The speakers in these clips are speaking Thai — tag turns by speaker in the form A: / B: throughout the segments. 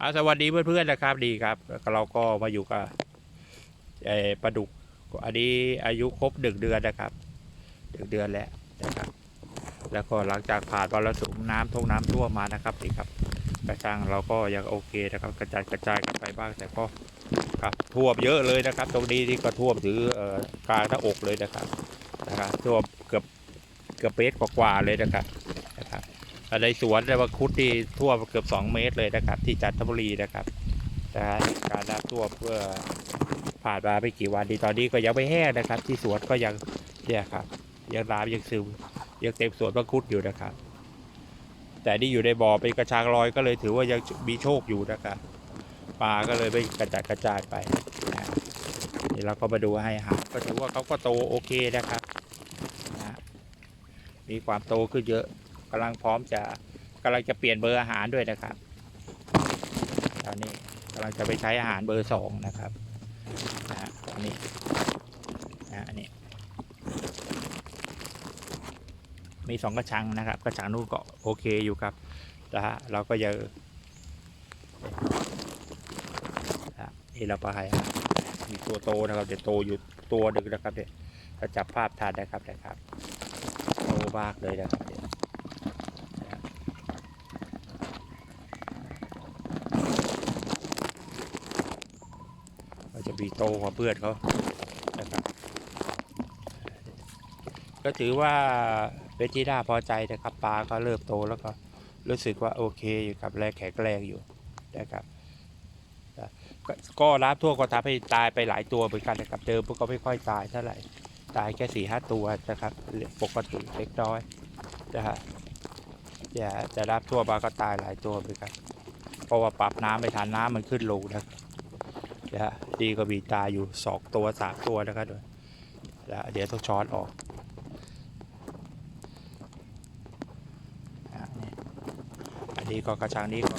A: อาสวัสดีเพื่อนๆนะครับดีครับแล้วเราก็มาอยู่กับเอ่อปลาดุกอันนี้อายุครบหนึ่งเดือนนะครับหนึ่งเดือนแล้วนะครับ แล้วก็หลังจากผ่านมรสุมน้ำท่วมน้ำท่วมมานะครับนี่ครับกระชังเราก็ยังโอเคนะครับ กระจายกระจายกันไปบ้างแต่ก็ครับท่วมเยอะเลยนะครับ ตรงนี้นี่ก็ท่วมถึงเออกลางหน้าอกเลยนะครับนะครับท่วมเกือบเกือบเมตรกว่าๆเลยนะครับ ในสวนในวังคุดที่ท่วมเกือบ 2 เมตรเลยนะครับ ที่จันทบุรีนะครับนะฮะการน้ำท่วมเพื่อผ่านมาไม่กี่วันดีตอนนี้ก็ยังไม่แห้งนะครับ ที่สวนก็ยังเนี่ยครับยังน้ำยังซึมยังเต็มสวนวังคุดอยู่นะครับ แต่นี่อยู่ในบ่อเป็นกระชางลอยก็เลยถือว่ายังมีโชคอยู่นะครับปลาก็เลยไม่กระจัดกระจายไปนะนี่เราก็มาดูให้หาก็ถือว่าเขาก็โตโอเคนะครับนะมีความโตขึ้นเยอะ กำลังพร้อมจะกำลังจะเปลี่ยนเบอร์อาหารด้วยนะครับ ตอนนี้กำลังจะไปใช้อาหารเบอร์สองนะครับนะฮะอันนี้นะอันนี้มีสองกระชังนะครับกระชังนู้นก็โอเคอยู่ครับนะฮะเราก็ยังนะเราไปาหารมีตัวโตนะครับเดี๋ยวโตอยู่ตัวหนึ่งนะครับเดี๋ยวถ้าจับภาพทันนะครับนะครับโตมากเลยนะครับเดี๋ยว ก็ จะมีโตกว่าเพื่อนเขานะครับ ก็ถือว่าเป็นที่น่าพอใจนะครับปลาก็เริ่มโตแล้วก็รู้สึกว่าโอเคอยู่ครับแรงแข็งแรงอยู่นะครับก็ก็น้ำท่วมก็ทำให้ตายไปหลายตัวเหมือนกันนะครับเดิมพวกก็ไม่ค่อยตายเท่าไหร่ตายแค่สี่ห้าตัวนะครับปกติเล็กน้อยนะฮะอย่าจะน้ำท่วมมาก็ตายหลายตัวเหมือนกันเพราะว่าปรับน้ำไม่ทันน้ำมันขึ้นลงนะครับ นะฮะดีก็มีตาอยู่สองตัวสามตัวนะครับด้วยนะเดี๋ยวต้องช้อนออกนะนี่อันนี้ก็กระชังนี้ก็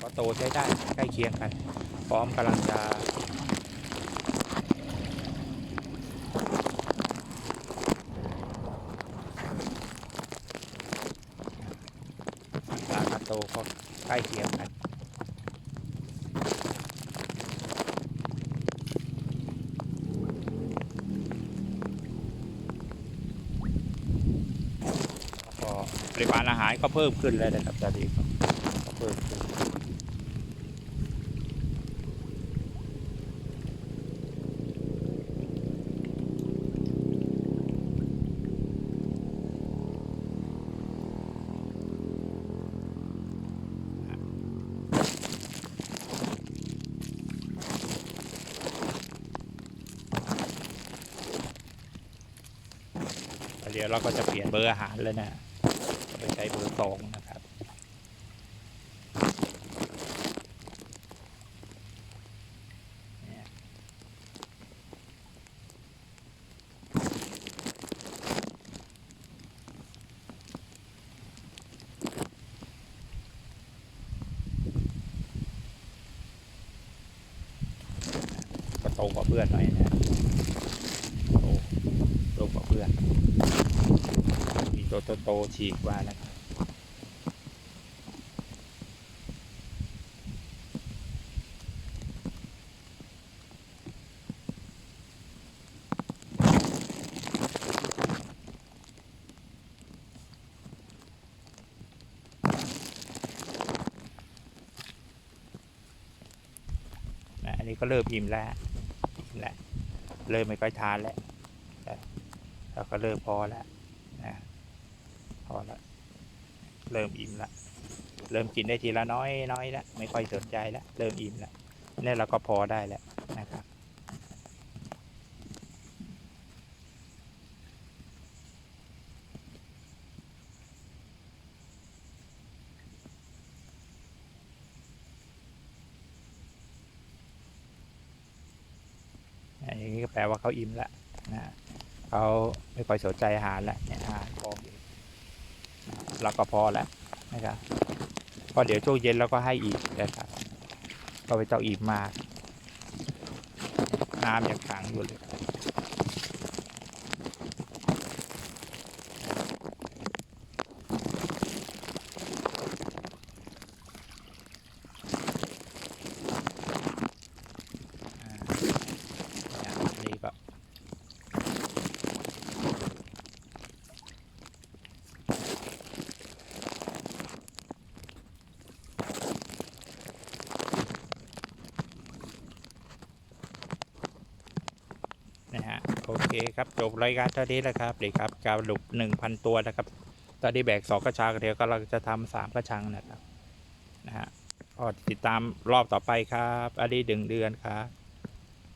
A: ก็โตใช้ได้ใกล้เคียงกัน พร้อมกำลังจะราคาโตก็ใกล้เคียงกัน ริมาณอาหารก็เพิ่มขึ้นเลยนะครับตอนนี้ก็เพิ่มขึ้นเดี๋ยวเราก็จะเปลี่ยนเบอร์อาหารแล้วนะ ไปใช้เบอร์สองนะครับเนี่ยก็โตกว่าเพื่อนหน่อยนะโตโตกว่าเพื่อน โตๆฉีกมานะครับนะอันนี้ก็เริ่มอิ่มแล้วอิ่มแล้ว เริ่มไม่ค่อยทานแล้วนะเราก็เริ่มพอแล้ว อแล้วเริ่มอิ่มแล้วเริ่มกินได้ทีละน้อยน้อยแล้วไม่ค่อยสนใจแล้วเริ่มอิ่มแล้วนี่เราก็พอได้แล้วนะครับอะอย่างนี้ก็แปลว่าเขาอิ่มแล้วนะเขาไม่ค่อยสนใจอาหารแล้วเนี่ยอาหารพออยู่ เราก็พอแล้วนะครับก็เดี๋ยวช่วงเย็นเราก็ให้อีกนะครับ ก็ไปเจ้าอีกมมาก น้ำยังขังอยู่เลย โอ เคครับจบรายการเท่านี้แล้วครับดีครับการหลุกหนึ่งพันตัวนะครับ ตอนนี้แบกสองกระชังเดี๋ยวก็เราจะทำสามกระชังนะครับนะฮะก็ติดตามรอบต่อไปครับ อันนี้ดึงเดือนครับ